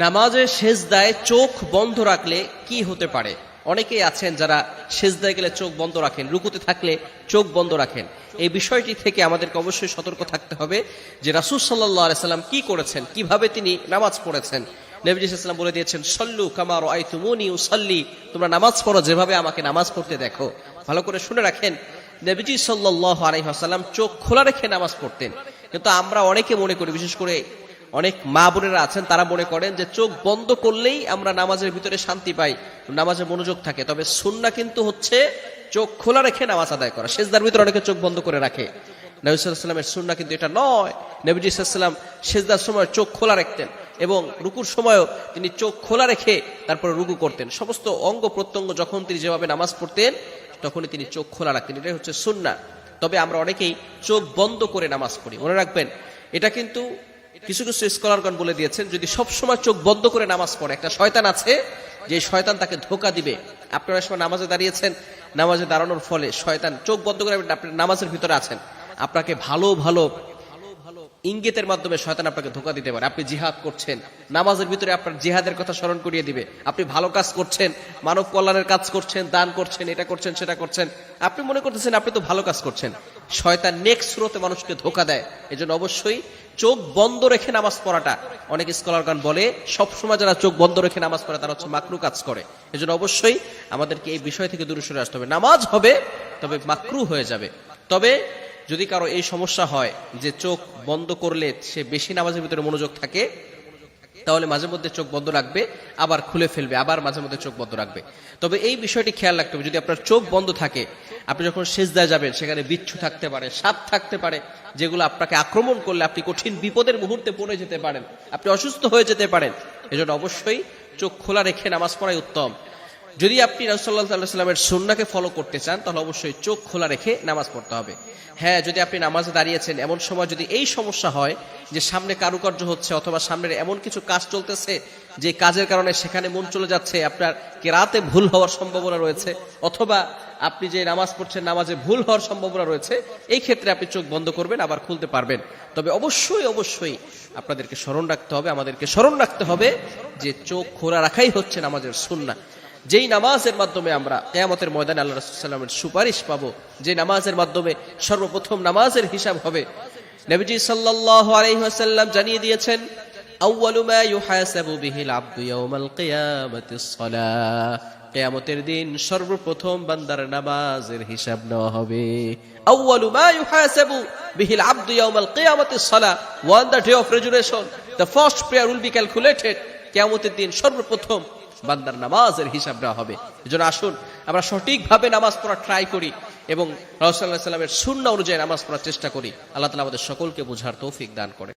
নামাজের সেজদায় চোখ বন্ধ রাখলে কি হতে পারে? অনেকেই আছেন যারা সেজদায় গেলে চোখ বন্ধ রাখেন, রুকুতে থাকলে চোখ বন্ধ রাখেন। এই বিষয়টি থেকে আমাদেরকে অবশ্যই সতর্ক থাকতে হবে যে রাসুল সাল্লাহ সাল্লাম কি করেছেন, কীভাবে তিনি নামাজ পড়েছেন। নবীজ ইসলাম বলে দিয়েছেন, সল্লু কামার আই তুমনি উসল্লি তোমরা নামাজ পড়ো যেভাবে আমাকে নামাজ পড়তে দেখো। ভালো করে শুনে রাখেন, নবীজি সাল্লাহ আলহিহাসাল্লাম চোখ খোলা রেখে নামাজ পড়তেন। কিন্তু আমরা অনেকে মনে করি, বিশেষ করে অনেক মা বোনেরা আছেন, তারা মনে করেন যে চোখ বন্ধ করলেই আমরা নামাজের ভিতরে শান্তি পাই, নামাজে মনোযোগ থাকে। তবে সুন্না কিন্তু হচ্ছে চোখ খোলা রেখে নামাজ আদায় করা, সেজদার ভিতরে অনেকে চোখ বন্ধ করে রাখে। নবীলামের সুন্না কিন্তু এটা নয়। নবীজি সেজদার সময় চোখ খোলা রাখতেন এবং রুকুর সময়ও তিনি চোখ খোলা রেখে তারপরে রুকু করতেন। সমস্ত অঙ্গ প্রত্যঙ্গ যখন তিনি যেভাবে নামাজ পড়তেন, তখনই তিনি চোখ খোলা রাখতেন। এটাই হচ্ছে সুন্না। তবে আমরা অনেকেই চোখ বন্ধ করে নামাজ পড়ি। মনে রাখবেন, এটা কিন্তু কিছু কিছু স্কলারগণ বলে দিয়েছেন, যদি সব সময় চোখ বন্ধ করে নামাজ পড়ে, একটা শয়তান আছে, যে শয়তান তাকে ধোকা দিবে। আপনারা সময় নামাজে দাঁড়িয়েছেন, নামাজে দাঁড়ানোর ফলে শয়তান চোখ বন্ধ করে আপনি নামাজের ভিতরে আছেন। আপনাকে ভালো ভালো ইঙ্গিতের মাধ্যমে শয়তান আপনাকে ধোকা দিতে পারে। আপনি জিহাদ করছেন, নামাজের ভিতরে আপনার জিহাদের কথা স্মরণ করিয়ে দিবে। আপনি ভালো কাজ করছেন, মানব কল্যাণের কাজ করছেন, দান করছেন, এটা করছেন, সেটা করছেন। আপনি মনে করতেছেন আপনি তো ভালো কাজ করছেন। শয়তান নেক্সট স্রোতে মানুষকে ধোকা দেয়। এজন্য অবশ্যই চোখ বন্ধ রেখে নামাজ পড়াটা। অনেক স্কলারগান বলে, সবসময় যারা চোখ বন্ধ রেখে নামাজ পড়ে, তারা হচ্ছে মাকরু কাজ করে। এজন্য অবশ্যই আমাদেরকে এই বিষয় থেকে দূরে সরে আসতে হবে। নামাজ হবে, তবে মাকরু হয়ে যাবে। তবে যদি কারও এই সমস্যা হয় যে চোখ বন্ধ করলে সে বেশি নামাজের ভিতরে মনোযোগ থাকে তাহলে মাঝে মধ্যে চোখ বন্ধ রাখবে, আবার খুলে ফেলবে, আবার মাঝে মধ্যে চোখ বন্ধ রাখবে। তবে এই বিষয়টি খেয়াল রাখতে হবে, যদি আপনার চোখ বন্ধ থাকে, আপনি যখন সেজদায় যাবেন, সেখানে বিচ্ছু থাকতে পারে, সাপ থাকতে পারে, যেগুলো আপনাকে আক্রমণ করলে আপনি কঠিন বিপদের মুহূর্তে পড়ে যেতে পারেন, আপনি অসুস্থ হয়ে যেতে পারেন, এজন্য অবশ্যই চোখ খোলা রেখে নামাজ পড়াই উত্তম। যদি আপনি রাসুল্লাহ সাল্লামের সুন্নাকে ফলো করতে চান, তাহলে অবশ্যই চোখ খোলা রেখে নামাজ পড়তে হবে। হ্যাঁ যদি আপনি নামাজে দাঁড়িয়েছেন, এমন সময় যদি এই সমস্যা হয় যে সামনে কারুকার্য হচ্ছে অথবা সামনের এমন কিছু কাজ চলতেছে যে কাজের কারণে সেখানে মন চলে যাচ্ছে, আপনার কেরাতে ভুল হওয়ার সম্ভাবনা রয়েছে? অথবা আপনি যে নামাজ পড়ছেন, নামাজে ভুল হওয়ার সম্ভাবনা রয়েছে, এই ক্ষেত্রে আপনি চোখ বন্ধ করবেন, আবার খুলতে পারবেন। তবে অবশ্যই অবশ্যই আপনাদেরকে স্মরণ রাখতে হবে, আমাদেরকে স্মরণ রাখতে হবে যে চোখ খোলা রাখাই হচ্ছে নামাজের সুন্না যেই নামাজের মাধ্যমে আমরা কেয়ামতের ময়দানে আল্লাহ রসুল্লামের সুপারিশ পাবো যে নামাজের মাধ্যমে সর্বপ্রথম নামাজের হিসাব হবে, নবীজি সাল্লাল্লাহু আলাইহি জানিয়ে দিয়েছেন কিয়ামতের দিন সর্বপ্রথম বান্দার নামাজের হিসাব নেওয়া হবে। বিহিল one the day of the first কিয়ামতের দিন সর্বপ্রথম বান্দার নামাজের হিসাব দেওয়া হবে। এজন্য আসুন, আমরা সঠিকভাবে নামাজ পড়া ট্রাই করি এবং রহসাল্লাহ সাল্লামের শূন্য অনুযায়ী নামাজ পড়ার চেষ্টা করি। আল্লাহ তালা আমাদের সকলকে বোঝার তৌফিক দান করে